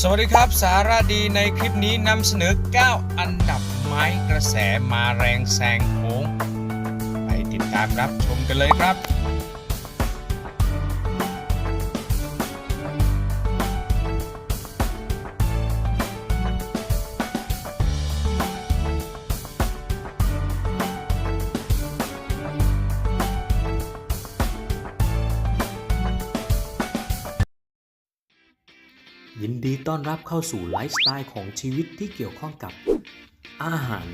สวัสดีครับสาระดีในคลิปนี้นำเสนอ 9 อันดับไม้กระแสมาแรงแซงโค้ง ไปติดตามรับชมกันเลยครับ ยินดีต้อนรับเข้าสู่ไลฟ์สไตล์ของชีวิตที่เกี่ยวข้องกับ อาหาร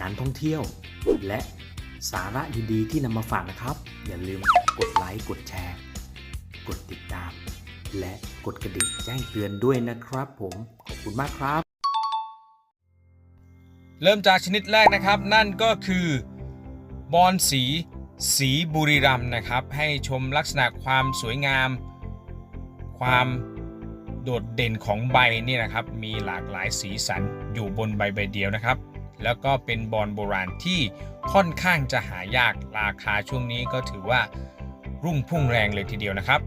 การท่องเที่ยว และสาระดีๆที่นำมาฝากนะครับ อย่าลืมกดไลค์กดแชร์ กดติดตาม และกดกระดิ่งแจ้งเตือนด้วยนะครับผมขอบคุณมากครับ เริ่มจากชนิดแรกนะครับ นั่นก็คือบอนสีสีบุรีรัมนะครับ ให้ชมลักษณะความสวยงาม ความ โดดเด่นของใบนี่นะครับ มีหลากหลายสีสันอยู่บนใบใบเดียวนะครับ แล้วก็เป็นบอลโบราณที่ค่อนข้างจะหายากราคาช่วงนี้ก็ถือว่ารุ่งพุ่งแรงเลยทีเดียวนะครับ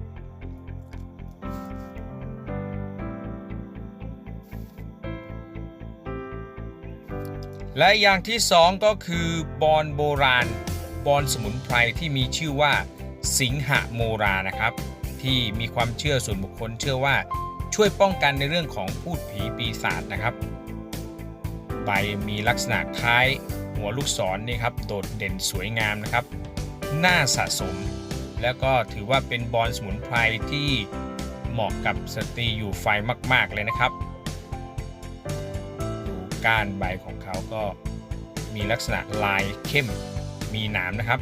และอย่างที่สองก็คือบอลโบราณ บอลสมุนไพรที่มีชื่อว่า สิงหโมรานะครับ ที่มีความเชื่อส่วนบุคคลเชื่อว่า ช่วยป้องกันในเรื่องของพูดผีปีศาจนะครับ ใบมีลักษณะคล้ายหัวลูกศรนี่ครับโดดเด่นสวยงามนะครับ น่าสะสม แล้วก็ถือว่าเป็นบอลสมุนไพรที่เหมาะกับสตรีอยู่ไฟมาก ๆ เลยนะครับ ดูก้านใบของเขาก็มีลักษณะลายเข้มมีหนามนะครับ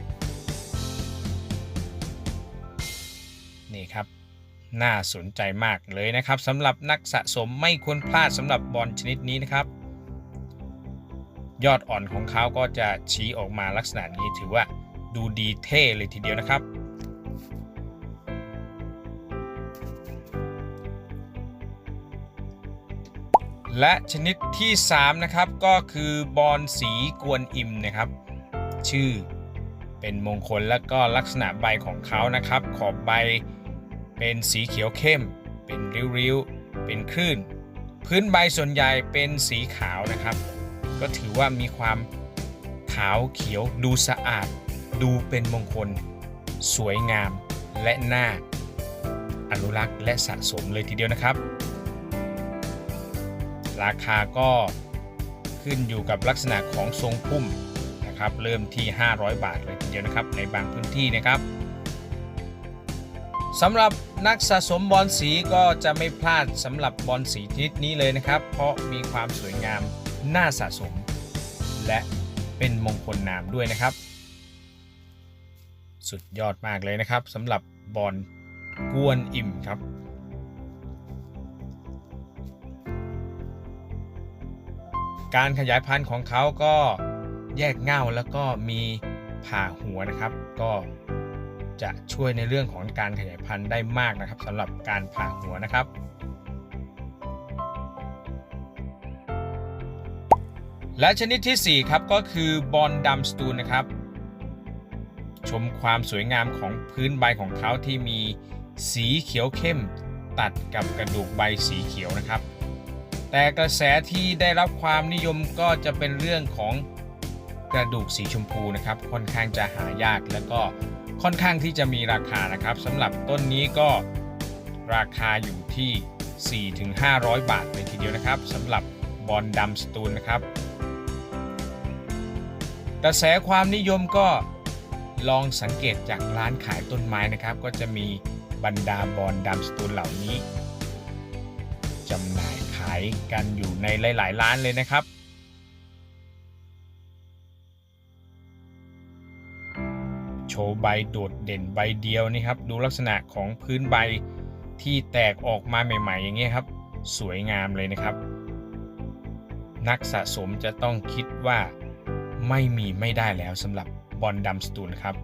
นี่ครับ น่าสนใจมากเลยนะครับสำหรับนักสะสมไม่ควรพลาดสำหรับบอลชนิดนี้นะครับ ยอดอ่อนของเขาก็จะชี้ออกมาลักษณะนี้ถือว่าดูดีเท่เลยทีเดียวนะครับ และชนิดที่ 3 นะครับก็คือบอลสีกวนอิมนะครับ ชื่อเป็นมงคลและก็ลักษณะใบของเขานะครับ ขอบใบ เป็นสีเขียวเข้ม เป็นริ้วๆ เป็นคลื่น พื้นใบส่วนใหญ่เป็นสีขาวนะครับ ก็ถือว่ามีความขาวเขียวดูสะอาด ดูเป็นมงคล สวยงามและน่าอนุรักษ์และสะสมเลยทีเดียวนะครับ ราคาก็ขึ้นอยู่กับลักษณะของทรงพุ่มนะครับ เริ่มที่ 500 บาทเลยทีเดียวนะครับ ในบางพื้นที่นะครับสำหรับ นักสะสมบอลสีก็จะไม่พลาดสำหรับบอลสีชนิดนี้เลยนะครับ เพราะมีความสวยงามน่าสะสม และเป็นมงคลนามด้วยนะครับ สุดยอดมากเลยนะครับสำหรับบอลกวนอิ่มครับ การขยายพันธุ์ของเขาก็แยกเง่าแล้วก็มีผ่าหัวนะครับ ก็ จะช่วยในเรื่องของการขยายพันธุ์ได้มากนะครับสำหรับการผ่าหัวนะครับ และชนิดที่ 4 ครับก็คือบอลดำสตูนนะครับ ชมความสวยงามของพื้นใบของเขาที่มีสีเขียวเข้ม ตัดกับกระดูกใบสีเขียวนะครับ แต่กระแสที่ได้รับความนิยมก็จะเป็นเรื่องของกระดูกสีชมพูนะครับค่อนข้างจะหายากแล้วก็ ค่อนข้างที่จะมีราคานะครับสำหรับต้นนี้ก็ราคาอยู่ที่ 4-500 บาทเลยทีเดียวนะครับสำหรับบอลดำสตูนนะครับ กระแสความนิยมก็ลองสังเกตจากร้านขายต้นไม้นะครับ ก็จะมีบรรดาบอลดำสตูนเหล่านี้จำหน่ายขายกันอยู่ในหลาย ๆ ร้านเลยนะครับ โชว์ใบโดดเด่นใบเดียวนี่ครับ ดูลักษณะของพื้นใบที่แตกออกมาใหม่ ๆ อย่างเงี้ยครับ สวยงามเลยนะครับ นักสะสมจะต้องคิดว่าไม่มีไม่ได้แล้วสำหรับบอลดำสตูนครับ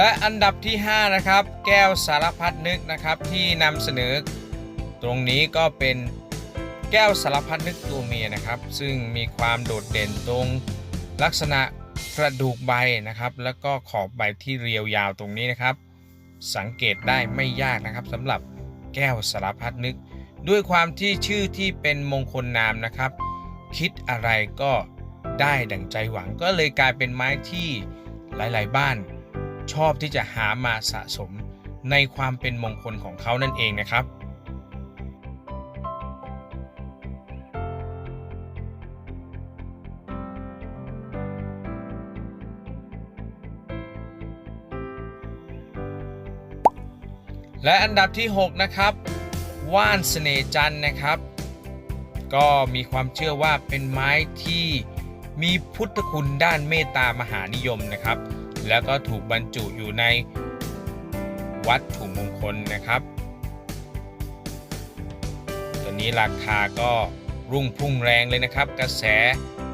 และอันดับที่ 5 นะครับ แก้วสารพัดนึกนะครับที่นำเสนอ ตรงนี้ก็เป็นแก้วสารพัดนึกตัวเมียนะครับ ซึ่งมีความโดดเด่นตรงลักษณะกระดูกใบนะครับ แล้วก็ขอบใบที่เรียวยาวตรงนี้นะครับ สังเกตได้ไม่ยากนะครับสำหรับแก้วสารพัดนึก ด้วยความที่ชื่อที่เป็นมงคลนามนะครับ คิดอะไรก็ได้ดั่งใจหวังก็เลยกลายเป็นไม้ที่หลาย ๆ บ้าน ชอบที่จะหามาสะสมในความเป็นมงคลของเขานั่นเองนะครับ และอันดับที่ 6 นะครับ ว่านเสน่จันนะครับ ก็มีความเชื่อว่าเป็นไม้ที่มีพุทธคุณด้านเมตตามหานิยมนะครับ แล้วก็ถูกบรรจุอยู่ในวัตถุมงคลนะครับ ตัวนี้ราคาก็รุ่งพุ่งแรงเลยนะครับ กระแส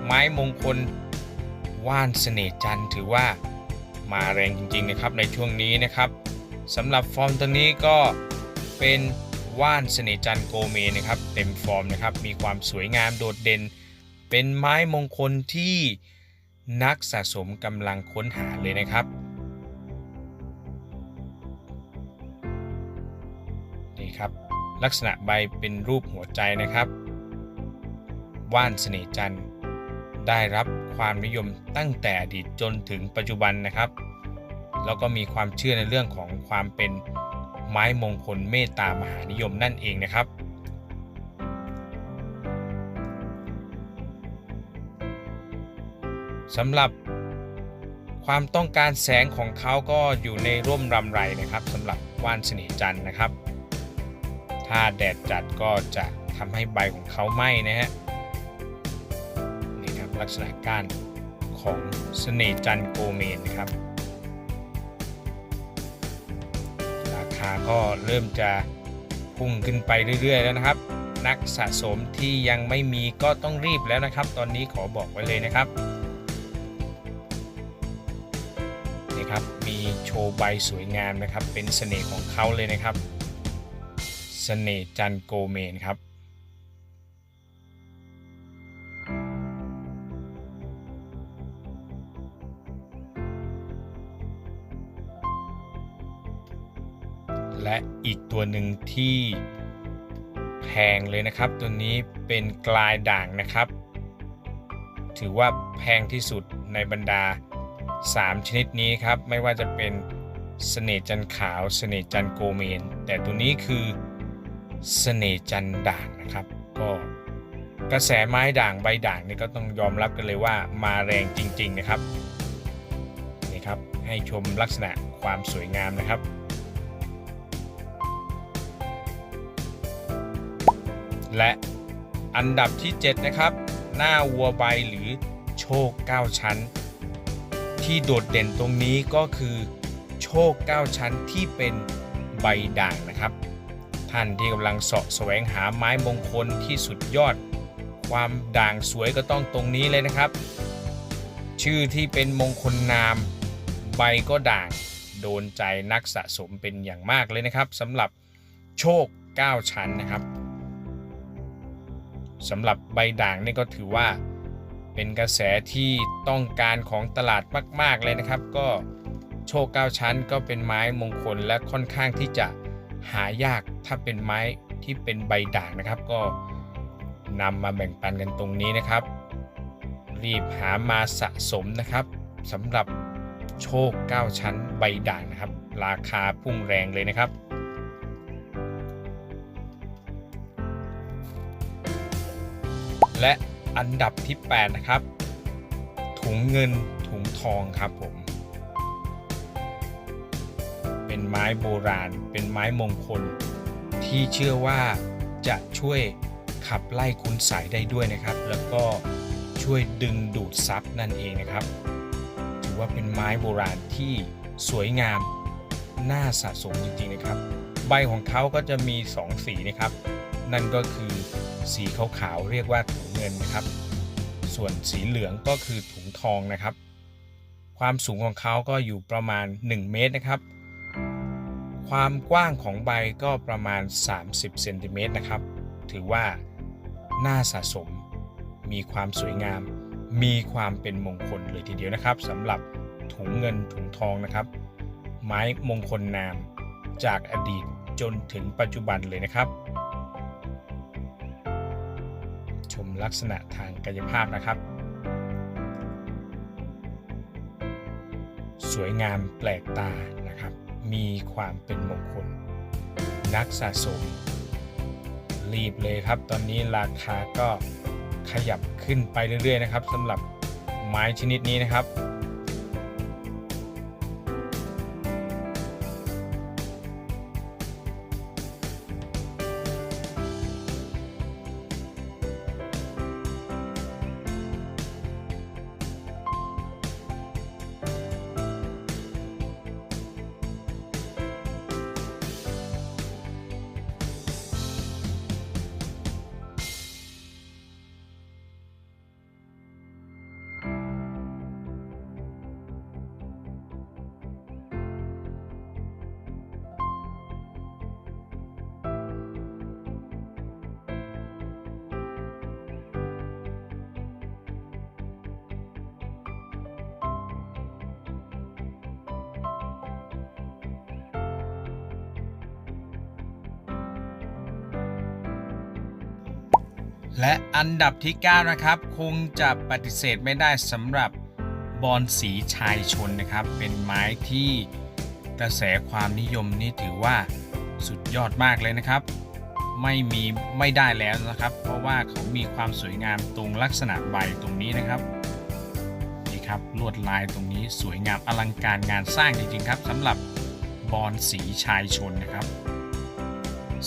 ไม้มงคลว่านเสน่จันถือว่ามาแรงจริงๆนะครับในช่วงนี้นะครับสำหรับฟอร์มตัวนี้ก็เป็นว่านเสน่จันโกเมนะครับ เต็มฟอร์มนะครับ มีความสวยงามโดดเด่น เป็นไม้มงคลที่ นักสะสมกำลังค้นหาเลยนะครับ นี่ครับ ลักษณะใบเป็นรูปหัวใจนะครับ ว่านเสน่จันทร์ได้รับความนิยมตั้งแต่อดีตจนถึงปัจจุบันนะครับ แล้วก็มีความเชื่อในเรื่องของความเป็นไม้มงคลเมตตามหานิยมนั่นเองนะครับ สำหรับความต้องการแสงของเขาก็อยู่ในร่มรำไรนะครับสำหรับว่านสน่ห์จันนะครับ ถ้าแดดจัดก็จะทำให้ใบของเขาไหม้นะฮะนี่ครับลักษณะก้านของสน่ห์จันโกเมนนะครับ ราคาก็เริ่มจะพุ่งขึ้นไปเรื่อย ๆ แล้วนะครับ นักสะสมที่ยังไม่มีก็ต้องรีบแล้วนะครับ ตอนนี้ขอบอกไว้เลยนะครับ ครับ มีโชว์ใบสวยงามนะครับ เป็นเสน่ห์ของเขาเลยนะครับเสน่ห์จันโกเมนครับและอีกตัวหนึ่งที่แพงเลยนะครับ ตัวนี้เป็นกลายด่างนะครับ ถือว่าแพงที่สุดในบรรดา 3 ชนิดนี้ครับ ไม่ว่าจะเป็นเสน่จันขาวเสน่จันโกเมน แต่ตัวนี้คือเสน่จันด่างนะครับ ก็กระแสไม้ด่างใบด่างนี่ก็ต้องยอมรับกันเลยว่ามาแรงจริง ๆนะครับนี่ครับให้ชมลักษณะความสวยงามนะครับ และอันดับที่ 7 นะครับ หน้าวัวใบหรือโชค 9 ชั้น ที่โดดเด่นตรงนี้ก็คือโชค 9 ชั้นที่เป็นใบด่างนะครับ ท่านที่กำลังเสาะแสวงหาไม้มงคลที่สุดยอด ความด่างสวยก็ต้องตรงนี้เลยนะครับ ชื่อที่เป็นมงคลนาม ใบก็ด่างโดนใจนักสะสมเป็นอย่างมากเลยนะครับสำหรับโชค 9 ชั้นนะครับสำหรับใบด่างนี่ก็ถือว่า เป็นกระแสที่ต้องการของตลาดมาก ๆ เลยนะครับ ก็โชค9ชั้นก็เป็นไม้มงคลและค่อนข้างที่จะหายากถ้าเป็นไม้ที่เป็นใบด่างนะครับ ก็นำมาแบ่งปันกันตรงนี้นะครับ รีบหามาสะสมนะครับสำหรับโชค 9 ชั้นใบด่างนะครับ ราคาพุ่งแรงเลยนะครับ และ อันดับที่ 8 นะครับ ถุงเงินถุงทองครับผม เป็นไม้โบราณ เป็นไม้มงคล ที่เชื่อว่าจะช่วยขับไล่คุณใสยได้ด้วยนะครับ แล้วก็ช่วยดึงดูดซับนั่นเองนะครับ ถือว่าเป็นไม้โบราณที่สวยงาม น่าสะสมจริงๆนะครับ ใบของเขาก็จะมี 2 สีนะครับ นั่นก็คือ สีขาวๆเรียกว่าถุงเงินนะครับ ส่วนสีเหลืองก็คือถุงทองนะครับ ความสูงของเขาก็อยู่ประมาณ 1 เมตรนะครับ ความกว้างของใบก็ประมาณ 30เซนติเมตรนะครับ ถือว่าน่าสะสม มีความสวยงาม มีความเป็นมงคลเลยทีเดียวนะครับสำหรับถุงเงินถุงทองนะครับ ไม้มงคลนามจากอดีตจนถึงปัจจุบันเลยนะครับ ลักษณะทางกายภาพนะครับ สวยงามแปลกตานะครับ มีความเป็นมงคล นักสะสม รีบเลยครับ ตอนนี้ราคาก็ขยับขึ้นไปเรื่อยๆนะครับสำหรับไม้ชนิดนี้นะครับ และอันดับที่ 9 นะครับ คงจะปฏิเสธไม่ได้สำหรับบอลสีชายชนนะครับ เป็นไม้ที่กระแสความนิยมนี่ถือว่าสุดยอดมากเลยนะครับ ไม่มีไม่ได้แล้วนะครับ เพราะว่าเขามีความสวยงามตรงลักษณะใบตรงนี้นะครับนี่ครับลวดลายตรงนี้สวยงามอลังการงานสร้างจริงๆครับสำหรับบอลสีชายชนนะครับ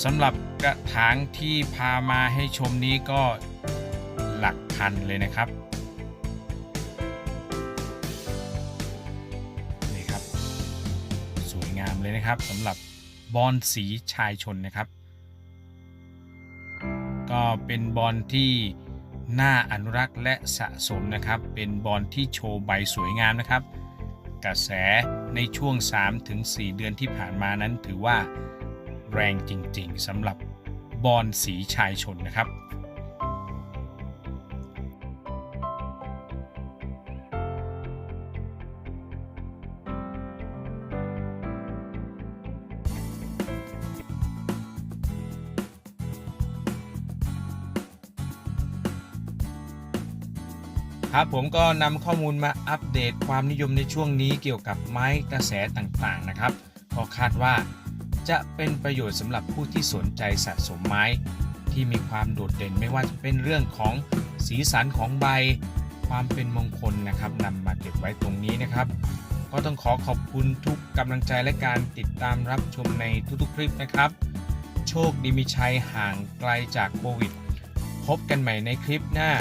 สำหรับ กระถางที่พามาให้ชมนี้ก็หลักพันเลยนะครับนี่ครับ สวยงามเลยนะครับสำหรับบอลสีชายชนนะครับ ก็เป็นบอลที่น่าอนุรักษ์และสะสมนะครับ เป็นบอลที่โชว์ใบสวยงามนะครับ กระแสในช่วง 3-4 เดือนที่ผ่านมานั้นถือว่า แรงจริงๆสำหรับบอลสีชายชนนะครับ ครับผมก็นำข้อมูลมาอัปเดตความนิยมในช่วงนี้เกี่ยวกับไม้กระแสต่างๆนะครับก็คาดว่า จะเป็นประโยชน์สำหรับผู้ที่สนใจสะสมไม้ ที่มีความโดดเด่นไม่ว่าจะเป็นเรื่องของสีสันของใบ ความเป็นมงคลนะครับนำมาเก็บไว้ตรงนี้นะครับ ก็ต้องขอขอบคุณทุกกำลังใจและการติดตามรับชมในทุกๆคลิปนะครับ โชคดีมีชัยห่างไกลจากโควิด พบกันใหม่ในคลิปหน้า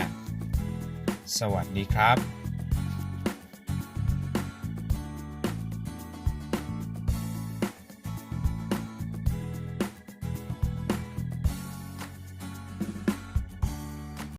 สวัสดีครับ